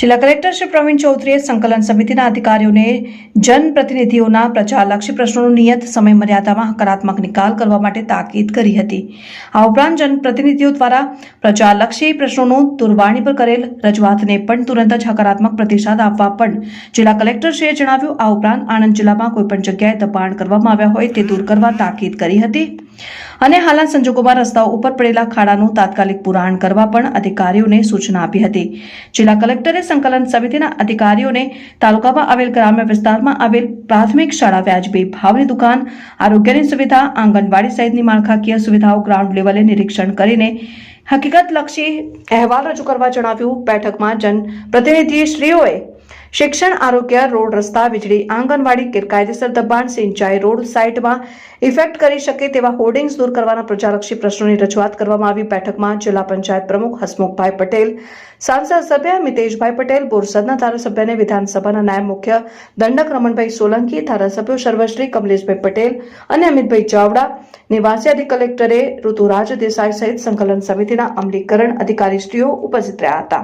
જિલ્લા કલેક્ટર શ્રી પ્રવીણ ચૌધરીએ સંકલન સમિતિના અધિકારીઓને જનપ્રતિનિધિઓના પ્રજાલક્ષી પ્રશ્નોનો નિયત સમય મર્યાદામાં હકારાત્મક નિકાલ કરવા માટે તાકીદ કરી હતી. આ ઉપરાંત જનપ્રતિનિધિઓ દ્વારા પ્રજાલક્ષી પ્રશ્નોનો દૂરવાણી પર કરેલ રજૂઆતને પણ તુરંત જ હકારાત્મક પ્રતિસાદ આપવા પણ જિલ્લા કલેક્ટરશ્રીએ જણાવ્યું. આ ઉપરાંત આણંદ જિલ્લામાં કોઈપણ જગ્યાએ દબાણ કરવામાં આવ્યા હોય તે દૂર કરવા તાકીદ કરી હતી. અને હાલના સંજોગોમાં રસ્તાઓ ઉપર પડેલા ખાડાનું તાત્કાલિક પુરાણ કરવા પણ અધિકારીઓને સૂચના આપી હતી. જિલ્લા કલેક્ટરે સંકલન સમિતિના અધિકારીઓને તાલુકામાં આવેલ ગ્રામ્ય વિસ્તારમાં આવેલ પ્રાથમિક શાળા વ્યાજબી ભાવની દુકાન, આરોગ્યની સુવિધા, આંગણવાડી સહિતની માળખાકીય સુવિધાઓ ગ્રાઉન્ડ લેવલે નિરીક્ષણ કરીને હકીકતલક્ષી અહેવાલ રજૂ કરવા જણાવ્યું. બેઠકમાં જનપ્રતિનિધિશ્રીઓએ શિક્ષણ, આરોગ્ય, રોડ રસ્તા, વીજળી, આંગણવાડી, ગેરકાયદેસર દબાણ, સિંચાઈ, રોડ સાઇટમાં ઇફેક્ટ કરી શકે તેવા હોર્ડિંગ્સ દૂર કરવાના પ્રજાલક્ષી પ્રશ્નોની રજૂઆત કરવામાં આવી. બેઠકમાં જિલ્લા પંચાયત પ્રમુખ હસમુખભાઈ પટેલ, સાંસદ સભ્ય મિતેશભાઈ પટેલ, બોરસદના ધારાસભ્યને વિધાનસભાના નાયબ મુખ્ય દંડક રમણભાઈ સોલંકી, ધારાસભ્યો સર્વશ્રી કમલેશભાઈ પટેલ અને અમિતભાઈ ચાવડા, નિવાસી અધિક કલેક્ટરે ઋતુરાજ દેસાઈ સહિત સંકલન સમિતિના અમલીકરણ અધિકારીશ્રીઓ ઉપસ્થિત રહ્યા હતા.